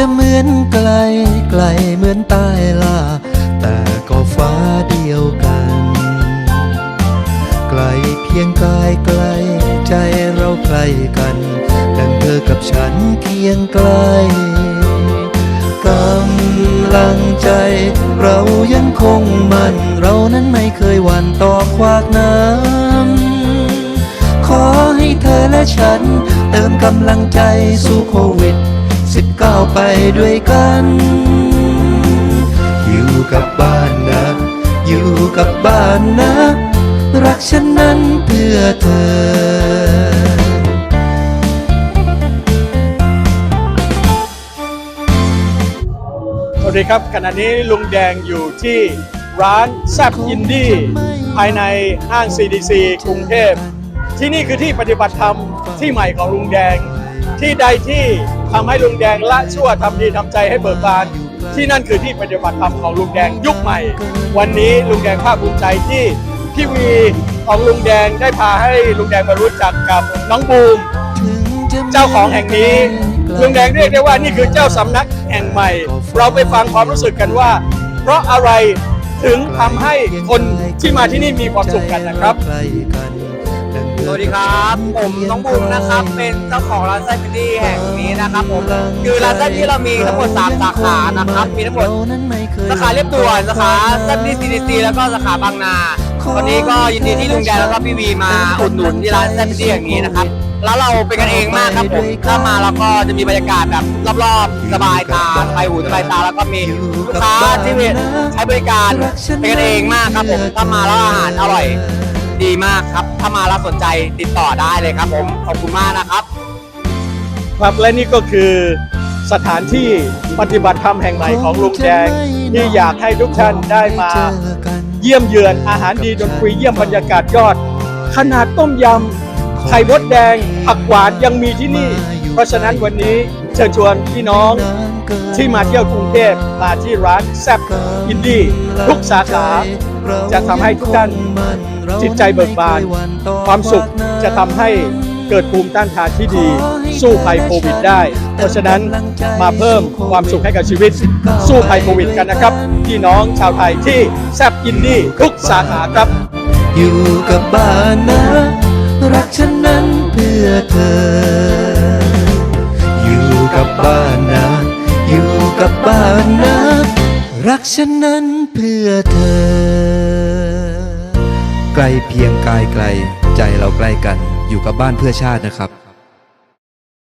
จะเหมือนไกลไกลเหมือนใต้ล่าแต่ก็ฟ้าเดียวกัน ไกลเพียงกายไกลใจเราใกล้กัน ดังเธอกับฉันเคียงไกลกำลังใจ เรายังคงมันเรานั้นไม่เคยหวั่นต่อควากน้ำขอให้เธอและฉัน เติมกำลังใจสู้โควิด 19ไปด้วยกัน อยู่กับบ้านนะ อยู่กับบ้านนะ รักฉันนั้นเพื่อเธอสวัสดีครับขณะนี้ลุงแดงอยู่ที่ร้านแซบอินดี้ภายในห้าง CDC กรุงเทพ ที่นี่คือที่ปฏิบัติธรรมที่ใหม่ของลุงแดง ที่ใดที่ ทำให้ลุงแดงละชั่วทำดีทำใจให้เบิกบาน ที่นั่นคือที่ปฏิบัติธรรมของลุงแดงยุคใหม่ วันนี้ลุงแดงภาคภูมิใจที่พี่วีของลุงแดงได้พาให้ลุงแดงมารู้จักกับน้องบูม เจ้าของแห่งนี้ลุงแดงเรียกได้ว่านี่คือเจ้าสำนักแห่งใหม่ เราไปฟังความรู้สึกกันว่า เพราะอะไรถึงทำให้คนที่มาที่นี่มีความสุขกันนะครับ สวัสดีครับ ผมน้องบูมนะครับ เป็นเจ้าของร้านไส้พิตี้แห่งนี้นะครับผมคือร้านไส้ที่เรามีทั้งหมด 3 สาขานะครับ มีทั้งหมดสาขาเรียบด่วนสาขาไส้พิตี้ซีดีซีแล้วก็สาขาบางนาวันนี้ก็ยินดีที่ลุงแดนแล้วก็พี่วีมาอุดหนุนที่ร้านไส้พิตี้แห่งนี้นะครับแล้วเราเป็นกันเองมากครับผมถ้ามาเราก็จะมีบรรยากาศแบบรอบๆสบายตาสบายหูสบายตาแล้วก็มีลูกค้าที่ใช้บริการเป็นกันเองมากครับผมถ้ามาแล้วอาหารอร่อย ดีมากครับ ถ้ามาแล้วสนใจติดต่อได้เลยครับผมขอบคุณมากนะครับ ครับและนี่ก็คือสถานที่ปฏิบัติธรรมแห่งใหม่ของลุงแดงที่อยากให้ทุกท่านได้มา เยี่ยมเยือนอาหารดีดนตรีเยี่ยมบรรยากาศยอด ขนาดต้มยำไข่มดแดงผักหวานยังมีที่นี่ เพราะฉะนั้นวันนี้เชิญชวนพี่น้องที่มาเที่ยวกรุงเทพมาที่ร้านแซบอินดี้ทุกสาขา จะทำให้ทุกท่าน จิตใจเบิกบาน ความสุขจะทำให้เกิดภูมิต้านทานที่ดี สู้ภัยโควิดได้ เพราะฉะนั้นมาเพิ่มความสุขให้กับชีวิต สู้ภัยโควิดกันนะครับ พี่น้องชาวไทยที่แซบอินดี้ทุกสาขาครับ อยู่กับบ้านนะ รักฉันนั้นเพื่อเธอ อยู่กับบ้านนะ อยู่กับบ้านนะ รักฉันนั้นเพื่อเธอ ไกลเพียงกายไกล ใจเราใกล้กันอยู่กับบ้านเพื่อชาตินะครับ